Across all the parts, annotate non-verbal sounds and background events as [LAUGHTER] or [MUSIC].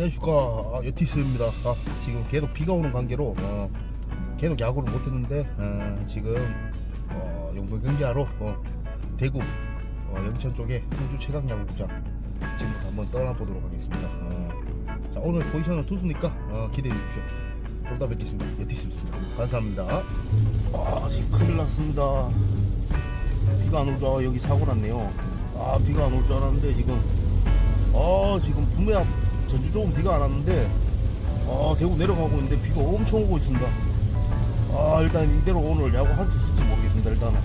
안녕하십니까. 아, 여티스입니다. 아, 지금 계속 비가 오는 관계로 어, 계속 야구를 못했는데 어, 지금 어, 용병 경기하러 어, 대구 어, 영천 쪽에 호주 최강 야구장 지금부터 한번 떠나보도록 하겠습니다. 어, 자 오늘 포지션은 투수니까 어, 기대해 주십시오. 좀 이따 뵙겠습니다. 여티스입니다. 감사합니다. 아 지금 큰일 났습니다. 비가 안 알아 여기 사고 났네요. 아 비가 안 올 줄 알았는데 지금 아 지금 분명 전주 쪽은 비가 안 왔는데 아 대구 내려가고 있는데 비가 엄청 오고 있습니다. 아 일단 이대로 오늘 야구 할 수 있을지 모르겠습니다 일단은.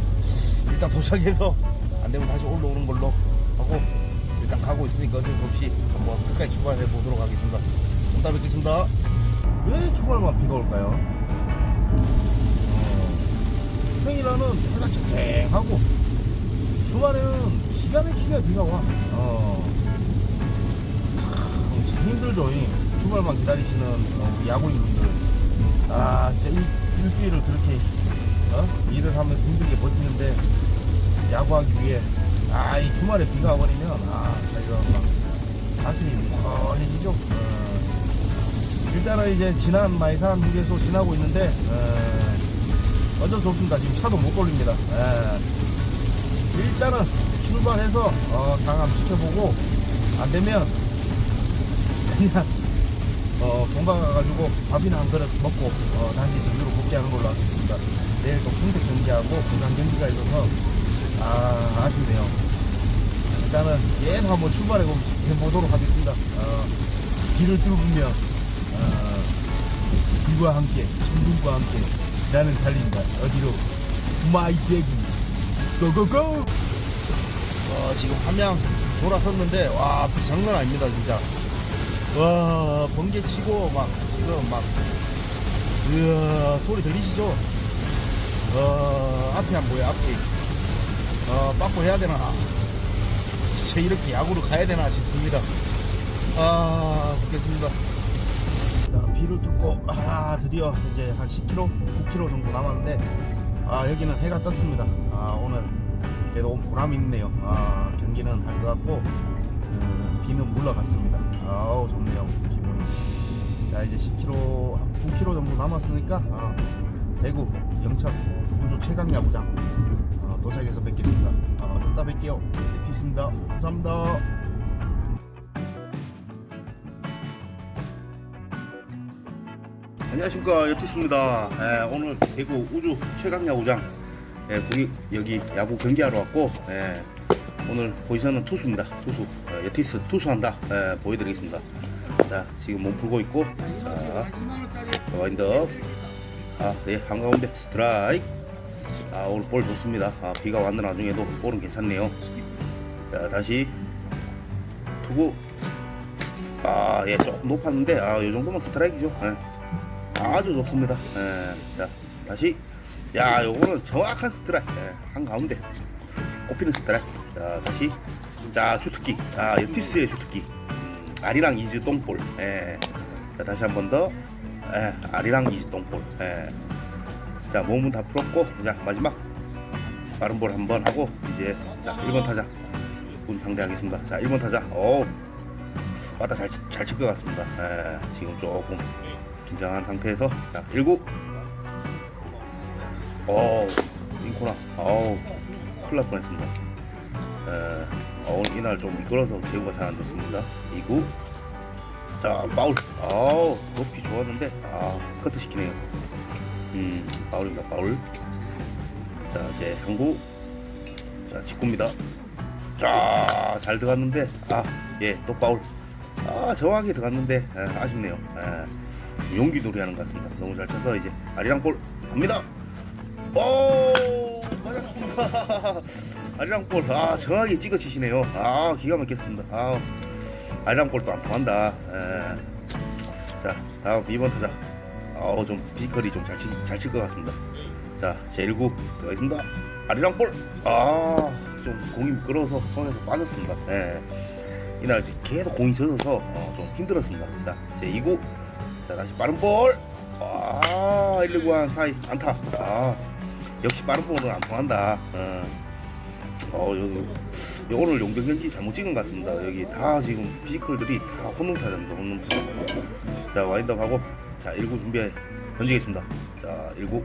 일단 도착해서 안 되면 다시 올라오는 걸로 하고 일단 가고 있으니까 어쩔 수 없이 한번 끝까지 출발해 보도록 하겠습니다 이따 뵙겠습니다 왜 주말만 비가 올까요? 어, 평일에는 해가 쨍쨍하고 주말에는 기가 막히게 비가 와 어. 참 힘들죠. 이 주말만 기다리시는 어, 야구인분들. 아, 진짜 일, 일주일을 그렇게 어? 일을 하면서 힘들게 버티는데 야구하기 위해 아, 이 주말에 비가 와버리면 아, 이거 막 가슴이 뭉클해지죠. 어. 일단은 이제 지난 마이산 휴게소 지나고 있는데 어, 어쩔 수 없습니다. 지금 차도 못 돌립니다. 예. 일단은 출발해서 어, 상암 지켜보고 안 되면 그냥 어, 본가 가가지고 밥이나 한 그릇 먹고 어, 다시 전주로 복귀하는 걸로 하겠습니다. 내일 또 평택 경기하고 부산 경기가 있어서 아 아쉽네요. 일단은 계속 한번 출발해 보도록 하겠습니다. 어, 길을 뚫으면 어, 비와 함께 천둥과 함께 나는 달린다. 어디로? 마이 대구 고고고! 어, 지금 함양 돌아섰는데 와 장난 아닙니다 진짜. 와 번개 치고 막 지금 막 으아 소리 들리시죠? 어 앞이 안 보여 앞이 어 빠꾸 해야 되나? 진짜 이렇게 야구로 가야 되나 싶습니다. 아 좋겠습니다. 자, 비를 뚫고 아 드디어 이제 한 10km 9km 정도 남았는데 아 여기는 해가 떴습니다. 아 오늘 그래도 보람이 있네요. 아 경기는 할 것 같고 음, 비는 물러갔습니다. 아우 좋네요 기분이. 자 이제 10km 한 9km 정도 남았으니까 아, 대구 영천 우주 최강 야구장. 아, 도착해서 뵙겠습니다. 아, 좀 이따 뵐게요. 대피스입니다. 감사합니다. 안녕하십니까 여티스입니다. 예, 오늘 대구 우주 최강 야구장 예, 거기 여기 야구 경기하러 왔고 예, 오늘 포지션은 투수입니다. 투수 어, 여티스 투수한다 예, 보여드리겠습니다. 자 지금 몸 풀고 있고 자 와인드업 아네 한가운데 스트라이크 아 오늘 볼 좋습니다. 아, 비가 왔는 나중에도 볼은 괜찮네요. 자 다시 투구 아예 조금 높았는데 아이 정도면 스트라이크죠. 예. 아주 좋습니다. 예, 자 다시 야 요거는 정확한 스트라이크 예, 한가운데 꼽히는 스트라이크 자 다시 자 주특기 아 여티스의 주특기 음, 아리랑 이즈 똥볼 예. 자 다시 한 번 더 예, 아리랑 이즈 똥볼 예. 자 몸은 다 풀었고 자 마지막. 빠른 볼 한 번 하고 이제 자 1번 타자. 분 상대하겠습니다. 자 1번 타자. 어 왔다 잘잘 칠 것 같습니다. 예, 지금 조금 긴장한 상태에서 자 1구. 어 링코나. 어우 큰일 날 뻔했습니다. 에, 어, 오늘 이날 좀 미끄러서 제구가 잘 안 됐습니다. 2구. 자 파울. 아우 높이 좋았는데 아 커트 시키네요 음 파울입니다. 파울. 자 이제 3구 자 직구입니다. 자 잘 들어갔는데. 아 예또 파울. 아 정확하게 들어갔는데 에, 아쉽네요. 에, 지금 용기 놀이 하는 것 같습니다. 너무 잘 쳐서 이제 아리랑 볼 갑니다. 오 맞았습니다. [LAUGHS] 아리랑 볼 아 정확하게 찍어 치시네요. 아 기가 막혔습니다. 아 아리랑 볼도 안 통한다. 에. 자 다음 2번 타자 아우 좀 피지컬이 좀잘칠 것 같습니다 자 제1구 들어가겠습니다 아리랑 볼 아 좀 공이 미끄러워서 손에서 빠졌습니다 예. 이날 계속 공이 젖어서 어, 좀 힘들었습니다. 자, 제 2구. 자, 다시 빠른 볼. 아, 1, 2구 한 사이 안타. 아, 역시 빠른 볼은 안 통한다. 어. 어 여기 오늘 용병 경기 잘못 찍은 것 같습니다. 여기 다 지금 피지컬들이 다 혼농타자입니다. 혼농타. 자 와인드업 하고 자 1구 준비해 던지겠습니다. 자 1구.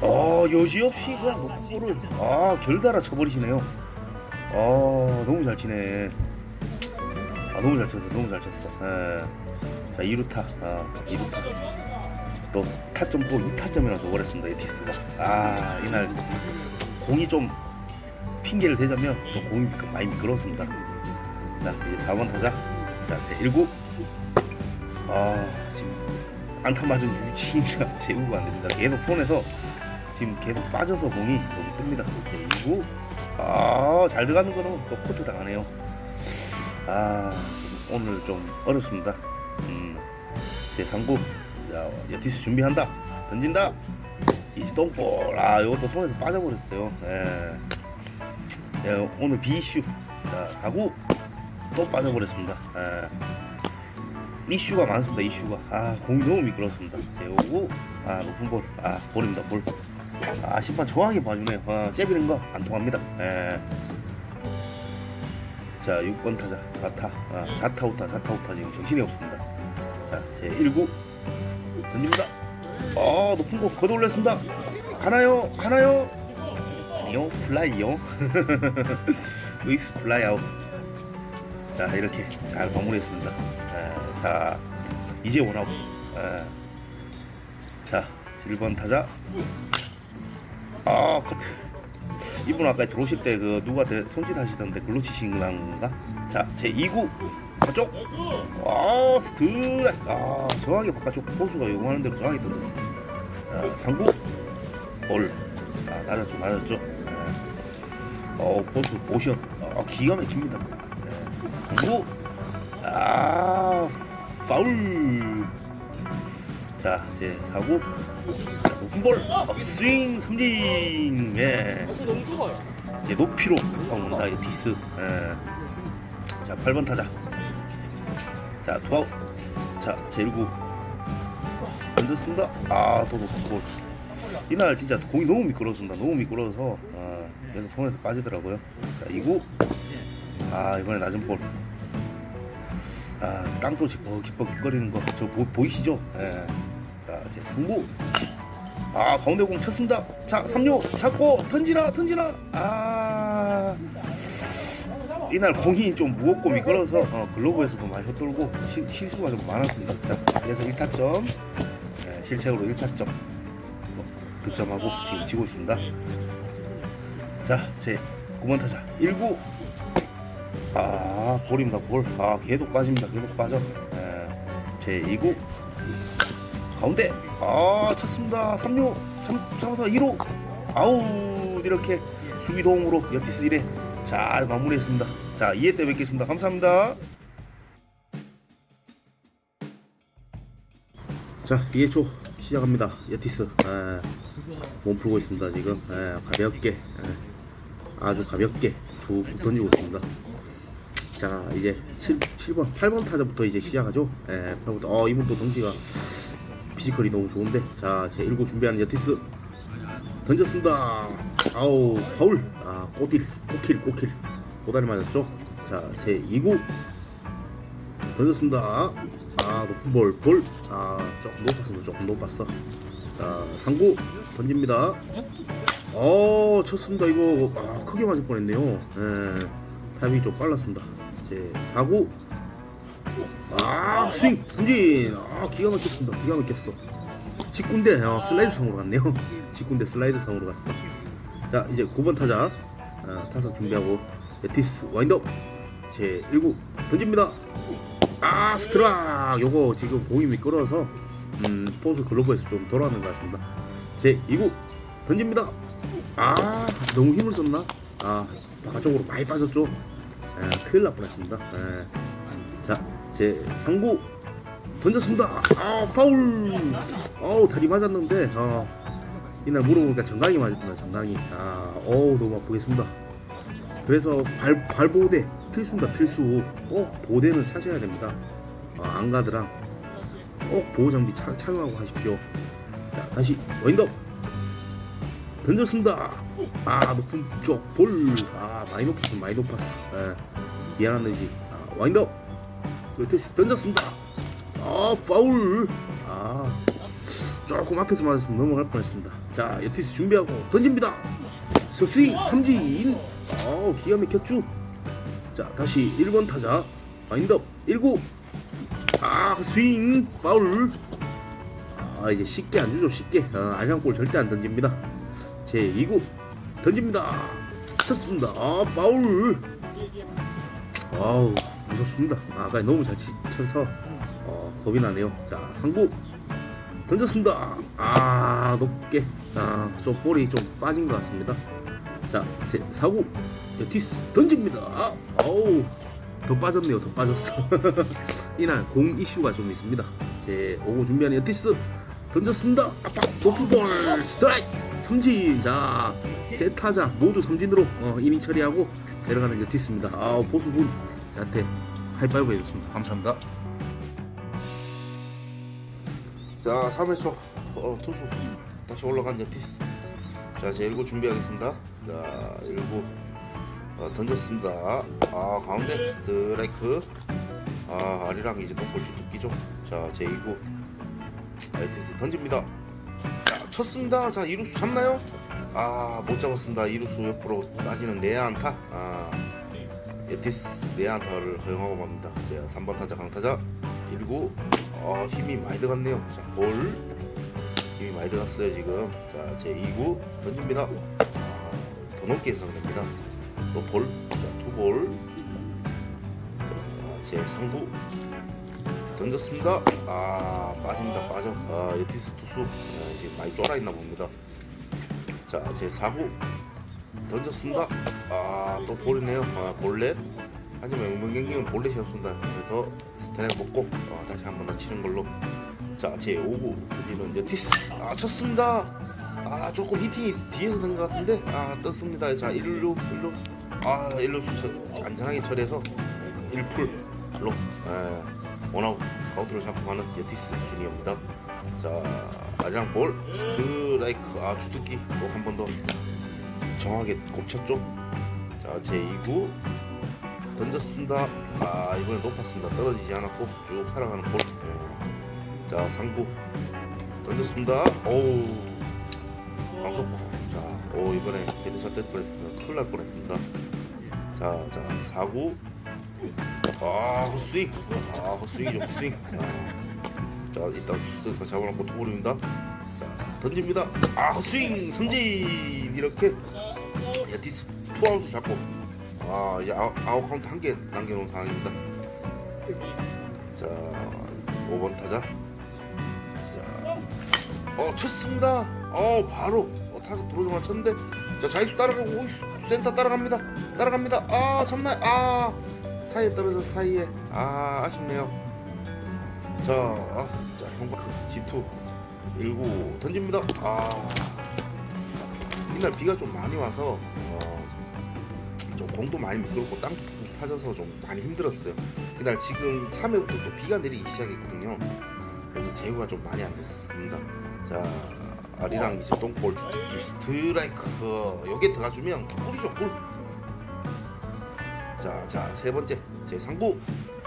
어 여지없이 그냥 높은 볼을 아 결달아 쳐버리시네요. 아 너무 잘 치네. 아 너무 잘 쳤어. 너무 잘 쳤어. 예. 자 2루타. 아 2루타. 또 타점 또 2타점이나 줘버렸습니다. 에티스가. 아 이날 공이 좀 핑계를 대자면 좀 공이 많이 미끄러웠습니다. 자 이제 4번 타자. 자제 1구. 아 지금 안타 맞은 유치인가 제구가 [LAUGHS] 안 됩니다. 계속 손에서 지금 계속 빠져서 공이 너무 뜹니다. 제 2구. 아잘 들어가는 거는 또 코트 당하네요. 아좀 오늘 좀 어렵습니다. 음, 제 3구. 자 여티스 준비한다. 던진다. 이지 똥볼. 아 이것도 손에서 빠져버렸어요. 예. 예, 오늘 비이슈. 자 4구. 또 빠져버렸습니다. 예. 이슈가 많습니다. 이슈가. 아 공이 너무 미끄럽습니다. 제오고 아 높은 볼. 아 볼입니다. 볼. 아 심판 정확하게 봐주네요. 아 째비는 거 안 통합니다. 예. 자 6번 타자 자타. 아 자타 우타 자타 우타 지금 정신이 없습니다. 자제 1구 던집니다. 아 높은 거 걷어 올렸습니다. 가나요? 가나요? 아니요 플라이요. [LAUGHS] 루이스 플라이 아웃. 자 이렇게 잘 마무리했습니다. 에, 자 이제 원아웃. 에, 자 1번 타자. 아 커트. 이분 아까 들어오실 때그 대- 손짓 하시던데 글로 치신 건가? 자 제 2구 바깥쪽. 아 스트라이크. 아 정확하게 바깥쪽 포수가 요구하는 대로 정확히 던졌습니다. 자 3구 볼. 아 낮았죠 낮았죠. 에. 어 포수 모션. 아 기가 막힙니다. 에. 3구 아 파울. 자, 제 4구. 높은 볼. 어, 스윙 삼진. 예. 저 너무 좁아요. 이제 높이로 가까운 건다. 이 디스. 예. 자, 8번 타자. 자, 투아웃. 자, 제 1구. 던졌습니다. 아, 또 높은 볼. 이날 진짜 공이 너무 미끄러웠습니다. 너무 미끄러워서 아, 계속 손에서 빠지더라고요. 자, 2구. 아, 이번에 낮은 볼. 아, 땅도 지뻑지뻑거리는 거 저 보이시죠? 예. 자, 제 3구. 아, 가운데 공 쳤습니다. 자, 3루 잡고 던지나 던지나. 아. 이날 공이 좀 무겁고 미끄러워서 어, 글로브에서도 많이 헛돌고 시- 실수가 좀 많았습니다. 자, 그래서 1타점. 예, 실책으로 1타점. 뭐, 득점하고 지금 지고 있습니다. 자, 제 9번 타자 1구. 아, 볼입니다. 볼. 아, 계속 빠집니다. 계속 빠져. 예, 제 2구. 가운데. 아, 쳤습니다. 3루. 3, 3사 2루. 아웃. 이렇게 수비 도움으로 여티스 1회 잘 마무리했습니다. 자, 2회 때 뵙겠습니다. 감사합니다. 자, 2회 초 시작합니다. 여티스. 에, 몸 풀고 있습니다. 지금. 에, 가볍게. 에, 아주 가볍게 툭 던지고 있습니다. 자 이제 7, 7번 8번 타자부터 이제 시작하죠. 예 8번부터 어 이분도 덩치가 피지컬이 너무 좋은데. 자제 1구 준비하는 여티스. 던졌습니다. 아우 파울. 아 꼬딜 꼬킬 꼬킬. 꼬다리 맞았죠? 자제 2구. 던졌습니다. 아 높은 볼볼아 조금 높았습니다. 조금 높았어. 자 3구. 던집니다. 어 쳤습니다 이거. 아 크게 맞을 뻔했네요. 예 타이밍이 좀 빨랐습니다 제 4구 아 스윙 삼진. 아 기가 막혔습니다. 기가 막혔어. 19인데 아, 슬라이드 상으로 갔네요. [LAUGHS] 19인데 슬라이드 상으로 갔어. 자 이제 9번 타자 아, 타석 준비하고 베티스 와인드업. 제 1구 던집니다. 아 스트락 요거 지금 공이 미끄러워서 음 포수 글로브에서 좀 돌아가는 것 같습니다. 제 2구 던집니다. 아 너무 힘을 썼나? 아 바깥쪽으로 많이 빠졌죠 아, 큰일 날 뻔했습니다. 예. 자제 3구 던졌습니다. 아 파울! 어우 다리 맞았는데 어, 이날 물어보니까 정강이 맞았구나 정강이. 아 어우 너무 아프겠습니다. 그래서 발 발보호대 필수입니다 필수. 꼭 보대는 차셔야 됩니다. 어, 안가드랑 꼭 보호 장비 착, 착용하고 하십시오. 자 다시 와인드업! 던졌습니다 아 높은 쪽 볼 아 많이 높았어 많이 높았어. 예, 미안한 듯이 아, 와인드업. 요티스 던졌습니다. 아 파울. 아 조금 앞에서 맞았으면 넘어갈 뻔했습니다. 자 요티스 준비하고 던집니다. 스윙 삼진. 어 기가 막혔죠. 자 다시 1번 타자. 와인드업. 1구. 아 스윙. 파울. 아 이제 쉽게 안 주죠 쉽게. 아, 알량볼 절대 안 던집니다. 제 2구 던집니다. 쳤습니다. 아 파울. 아우 무섭습니다. 아, 아까 너무 잘 치, 쳐서. 어, 겁이 나네요. 자 3구. 던졌습니다. 아 높게. 아 좀 볼이 좀 빠진 것 같습니다. 자 제 4구. 여티스 던집니다. 아, 어우 더 빠졌네요. 더 빠졌어. [LAUGHS] 이날 공 이슈가 좀 있습니다. 제 5구 준비하는 여티스 던졌습니다. 아빠 높은 볼 스트라이크 삼진 자 세 타자 모두 삼진으로 어, 이닝 처리하고 내려가는 여티스입니다. 아 보수분 저한테 하이파이브 해줬습니다. 감사합니다. 자 3회 초. 어, 투수. 다시 올라간 여티스 자 제 1구 준비하겠습니다. 자 1구 어, 던졌습니다. 아 가운데 스트라이크. 아 아리랑 이제 똥볼 주특기죠. 자 제 2구. 여티스 던집니다. 자 쳤습니다. 자 2루수 잡나요? 아 못 잡았습니다. 2루수 옆으로 따지는 내야 안타. 아 예티스 내야 안타를 허용하고 맙니다. 자 3번 타자 강타자. 1구 어, 힘이 많이 들어갔네요. 자 볼. 힘이 많이 들어갔어요 지금. 자 제 2구 던집니다. 아, 더 높게 예상됩니다. 또 볼자두볼. 제 3구 던졌습니다. 아 빠집니다 빠져. 아 예티스 투수. 아, 많이 쫄아 있나 봅니다. 자 제 4구 던졌습니다. 아 또 볼이네요. 아 볼넷. 하지만 영문 경기는 볼넷이 없습니다. 그래서 스트라이크 먹고 아, 다시 한 번 더 치는 걸로. 자 제 5구 우리는 예티스 아 쳤습니다. 아 조금 히팅이 뒤에서 된 것 같은데 아 떴습니다. 자 1루 1루 아 1루 수 안전하게 처리해서 1풀로 아, 원아웃 카운트를 잡고 가는 예티스 주니어입니다. 자 아리랑 볼 스트라이크 아 주특기 또 한 번 더 정확하게 꼽쳤죠. 자 제 2구 던졌습니다. 아 이번에 높았습니다. 떨어지지 않았고 쭉 살아가는 볼. 네. 자 3구 던졌습니다. 오우 강속구 자 오 이번에 헤드샷 될 뻔했습니다. 큰일 날 뻔했습니다. 자 자 4구 아 헛스윙 아 헛스윙이죠 헛스윙 아, 자 일단 수스가 잡아놓고 도볼입니다. 자 던집니다. 아 헛스윙! 삼진! 이렇게. 야디스 투아웃을 잡고. 아 이제 아웃, 아웃 카운트 한 개 남겨놓은 상황입니다. 자 5번 타자. 자어 쳤습니다. 어 바로. 어, 타석 들어오자마자 쳤는데. 자 자익수 따라가고 오이, 센터 따라갑니다. 따라갑니다. 아 참나요? 아 사이에 떨어져 사이에. 아 아쉽네요. 자, 아, G2 1구 던집니다. 아. 이날 비가 좀 많이 와서 어, 좀 공도 많이 미끄럽고 땅 파져서 좀 많이 힘들었어요. 그날 지금 3회부터 또 비가 내리기 시작했거든요. 그래서 제구가 좀 많이 안 됐습니다. 자 아리랑 이제 똥볼 주특기 스트라이크 여기에 들어가주면 꿀이죠. 꿀. 자, 자, 세 번째 제 3구.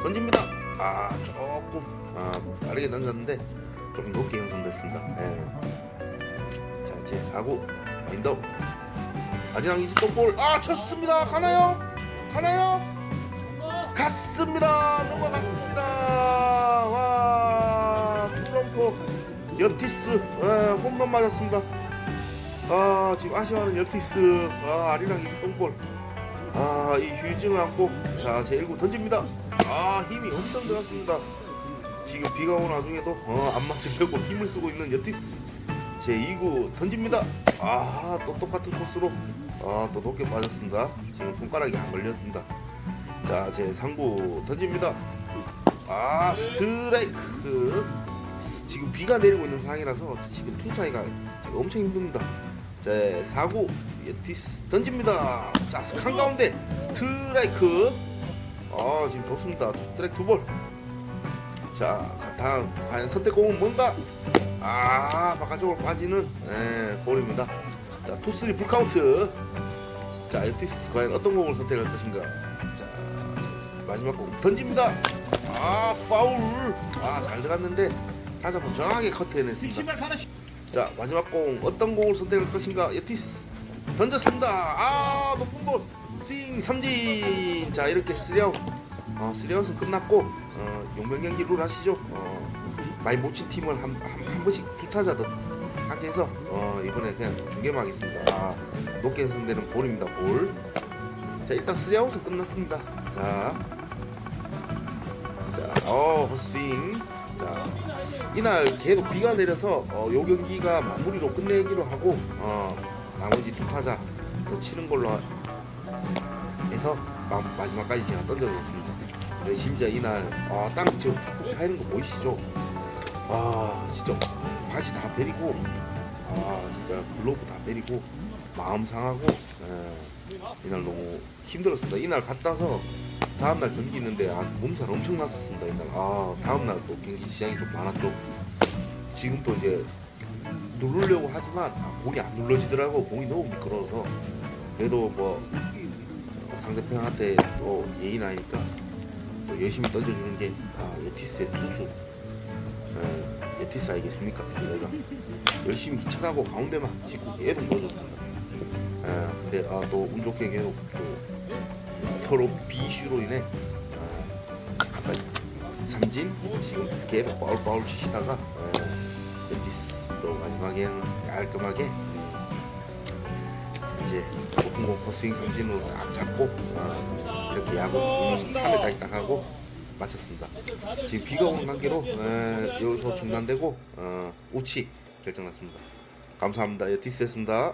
던집니다. 아, 조금 아, 빠르게 던졌는데 조금 높게 형성됐습니다. 예. 자, 제 4구 와인더 아리랑 이지 똥볼 아, 쳤습니다. 가나요? 가나요? 갔습니다. 넘어갔습니다. 와, 투런포 여티스 예, 홈런 맞았습니다. 아, 지금 아쉬워하는 여티스 아, 아리랑 이지 똥볼 아, 이 휴증을 안고 자, 제 1구 던집니다. 아, 힘이 엄청 들어갔습니다. 지금 비가 오는 와중에도 어, 안 맞으려고 힘을 쓰고 있는 여티스. 제 2구 던집니다. 아, 또 똑같은 코스로 아, 또 높게 빠졌습니다. 지금 손가락이 안 걸렸습니다. 자, 제 3구 던집니다. 아, 스트라이크. 지금 비가 내리고 있는 상황이라서 지금 투사이가 엄청 힘듭니다. 제 4구 예티스 던집니다. 자, 스칸 가운데 스트라이크. 아 지금 좋습니다. 스트라이크 두 볼. 자 다음 과연 선택공은 뭔가? 아 바깥쪽으로 빠지는 예, 볼입니다. 자 투쓰리 풀카운트. 자 에티스 과연 어떤 공을 선택할 것인가? 자 마지막 공 던집니다. 아 파울. 아 잘 들어갔는데 타자분 정확하게 커트해냈습니다. 자 마지막 공 어떤 공을 선택할 것인가? 에티스 던졌습니다. 아 높은 볼 스윙 삼진. 자 이렇게 쓰리아웃. 어, 쓰리아웃은 끝났고 어, 용병 경기 룰 아시죠? 어, 많이 못 친 팀을 한, 한, 한 번씩 두 타자 더 하게 해서 어, 이번에 그냥 중계만 하겠습니다. 아, 높게 선되는 볼입니다. 볼. 자 일단 쓰리아웃은 끝났습니다. 자, 자, 어 헛스윙. 자 이날 계속 비가 내려서 어, 요 경기가 마무리로 끝내기로 하고 어, 나머지 두 타자 더 치는 걸로 해서 마, 마지막까지 제가 던져줬습니다. 근데 진짜 이날 아, 땅 지금 탁 파이는 거 보이시죠? 아 진짜 바지 다 베리고 아 진짜 글로브 다 베리고 마음 상하고 예, 이날 너무 힘들었습니다. 이날 갔다 와서 다음날 경기 있는데 아, 몸살 엄청 났었습니다. 이날 아 다음날 또 경기 시장이 좀 많았죠. 지금 또 이제 누르려고 하지만 아, 공이 안 눌러지더라고 공이 너무 미끄러워서 그래도 뭐 어, 상대편한테 또 예의 나니까 또 열심히 던져주는 게 아, 예티스의 투수 에, 예티스 아니겠습니까? 저희가 열심히 기차하고 가운데만 짚고 계속 넣어줬습니다. 아, 근데 아, 또 운 좋게 계속 또 서로 비슈로 인해 아, 삼진 지금 계속 바울 바울 치시다가 에, 예티스 또 마지막에는 깔끔하게 이제 높은 공 퍼스윙 삼진으로 딱 잡고 어, 이렇게 야구 이닝 3회까지 딱 하고 마쳤습니다. 지금 비가 오는 관계로 에, 여기서 중단되고 어, 우치 결정났습니다. 감사합니다. 여티스였습니다.